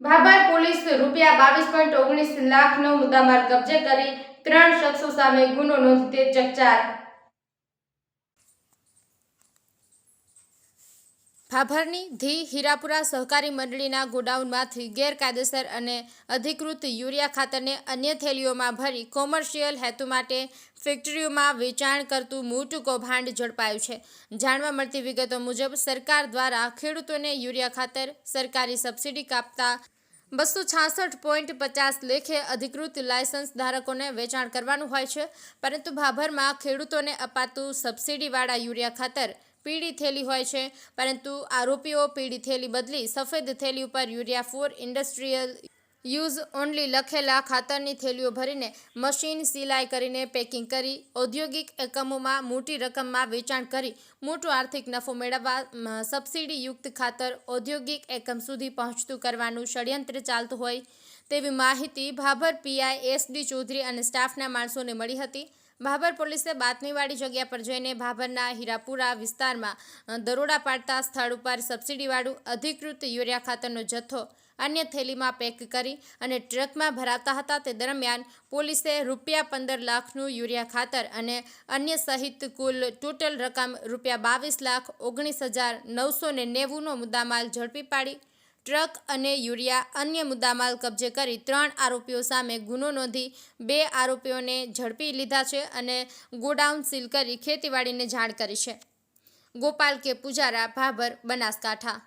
Bhabhar police રૂપિયા બાવીસ point ઓગણીસ લાખનો મુદ્દામાલ કબજે કરી ત્રણ શખ્સો સામે ગુનો નોંધતે ચકચાર. ભાભરની ધી હીરાપુરા સહકારી મંડળીના ગોડાઉનમાંથી ગેરકાયદેસર અને અધિકૃત યુરિયા ખાતરને અન્ય થેલીઓમાં ભરી કોમર્શિયલ હેતુ માટે ફેક્ટરીઓમાં વેચાણ કરતું મોટું કૌભાંડ ઝડપાયું છે. જાણવા મળતી વિગતો મુજબ, સરકાર દ્વારા ખેડૂતોને યુરિયા ખાતર સરકારી સબસિડી કાપતા બસો છાસઠ પોઈન્ટ પચાસ લેખે અધિકૃત લાયસન્સ ધારકોને વેચાણ કરવાનું હોય છે. પરંતુ ભાભરમાં ખેડૂતોને અપાતું સબસિડીવાળા યુરિયા ખાતર પીળી થેલી હોય છે, પરંતુ આરોપીઓ પીળી થેલી બદલી સફેદ થેલી ઉપર urea for industrial use only લખેલા ખાતરની થેલીઓ ભરીને મશીન સિલાઈ કરીને પેકિંગ કરી, ઔદ્યોગિક એકમોમાં મોટી રકમમાં વેચાણ કરી, મોટો આર્થિક નફો મેળવવા સબસિડીયુક્ત ખાતર ઔદ્યોગિક એકમ સુધી પહોંચતું કરવાનું ષડયંત્ર ચાલતું હોય તેવી માહિતી ભાભર પીઆઈ એસડી ચૌધરી અને સ્ટાફના માણસોને મળી હતી. ભાભર પોલીસે બાતમીવાળી જગ્યા પર જઈને ભાભરના હીરાપુરા વિસ્તારમાં દરોડા પાડતા સ્થળ ઉપર સબસિડીવાળું અધિકૃત યુરિયા ખાતરનો જથ્થો અન્ય થેલીમાં પેક કરી અને ટ્રકમાં ભરાવતા હતા. તે દરમિયાન પોલીસે રૂપિયા પંદર લાખનું યુરિયા ખાતર અને અન્ય સહિત કુલ ટોટલ રકમ રૂપિયા બાવીસ લાખ ઓગણીસ હજાર નવસો ને નેવુંનો મુદ્દામાલ ઝડપી પાડી ટ્રક અને યુરિયા અન્ય મુદ્દામાલ કબજે કરી ત્રણ આરોપીઓ સામે ગુનો નોંધી બે આરોપીઓને ઝડપી લીધા છે અને ગોડાઉન સીલ કરી ખેતીવાડીને જાણ કરી છે. ગોપાલ કે પૂજારા, ભાભર, બનાસકાંઠા.